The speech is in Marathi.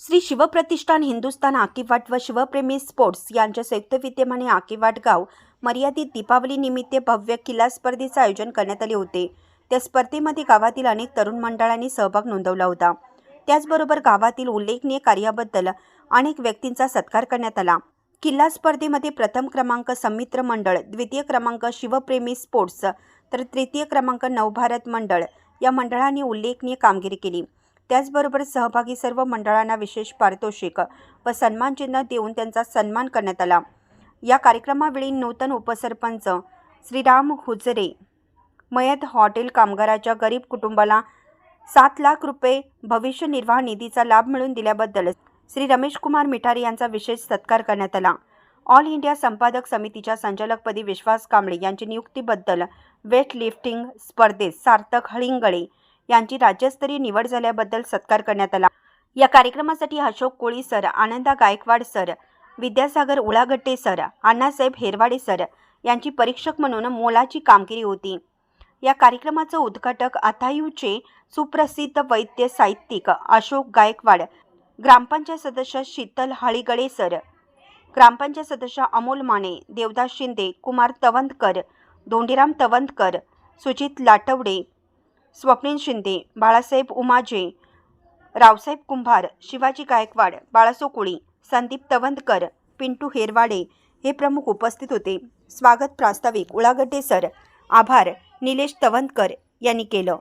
श्री शिवप्रतिष्ठान हिंदुस्थान आकीवाट व शिवप्रेमी स्पोर्ट्स यांच्या संयुक्त विद्यमाने आकिवाट गाव मर्यादित दीपावली निमित्त भव्य किल्ला स्पर्धेचे आयोजन करण्यात आले होते. त्या स्पर्धेमध्ये गावातील अनेक तरुण मंडळांनी सहभाग नोंदवला होता. त्याचबरोबर गावातील उल्लेखनीय कार्याबद्दल अनेक व्यक्तींचा सत्कार करण्यात आला. किल्ला स्पर्धेमध्ये प्रथम क्रमांक समित्र मंडळ द्वितीय क्रमांक शिवप्रेमी स्पोर्ट्स तर तृतीय क्रमांक नवभारत मंडळ या मंडळाने उल्लेखनीय कामगिरी केली. त्याचबरोबर सहभागी सर्व मंडळांना विशेष पारितोषिक व सन्मानचिन्ह देऊन त्यांचा सन्मान करण्यात आला. या कार्यक्रमावेळी नूतन उपसरपंच श्रीराम हुजरे मयत हॉटेल कामगाराच्या गरीब कुटुंबाला सात लाख रुपये भविष्य निर्वाह निधीचा लाभ मिळवून दिल्याबद्दल श्री रमेश कुमार मिठारी यांचा विशेष सत्कार करण्यात आला. ऑल इंडिया संपादक समितीच्या संचालकपदी विश्वास कांबळे यांची नियुक्तीबद्दल वेट लिफ्टिंग स्पर्धेत सार्थक हळिंगळे यांची राज्यस्तरीय निवड झाल्याबद्दल सत्कार करण्यात आला. या कार्यक्रमासाठी Ashok Koli sir Ananda Gaikwad sir Vidyasagar Ulagatte sir Annasaheb Herwade sir यांची परीक्षक म्हणून मोलाची कामगिरी होती. या कार्यक्रमाचं उद्घाटक अथायूचे सुप्रसिद्ध वैद्य साहित्यिक अशोक गायकवाड ग्रामपंचायत सदस्य शीतल हळीगळे सर ग्रामपंचायत सदस्य अमोल माने देवदास शिंदे कुमार तवंतकर धोंडीराम तवंतकर सुजित लाटवडे स्वप्नील शिंदे बाळासाहेब उमाजे रावसाहेब कुंभार शिवाजी गायकवाड बाळासो कोळी संदीप तवंतकर पिंटू हेरवाडे हे प्रमुख उपस्थित होते. स्वागत प्रास्ताविक उळागड्डे सर. आभार. निलेश तवंतकर यांनी केलं.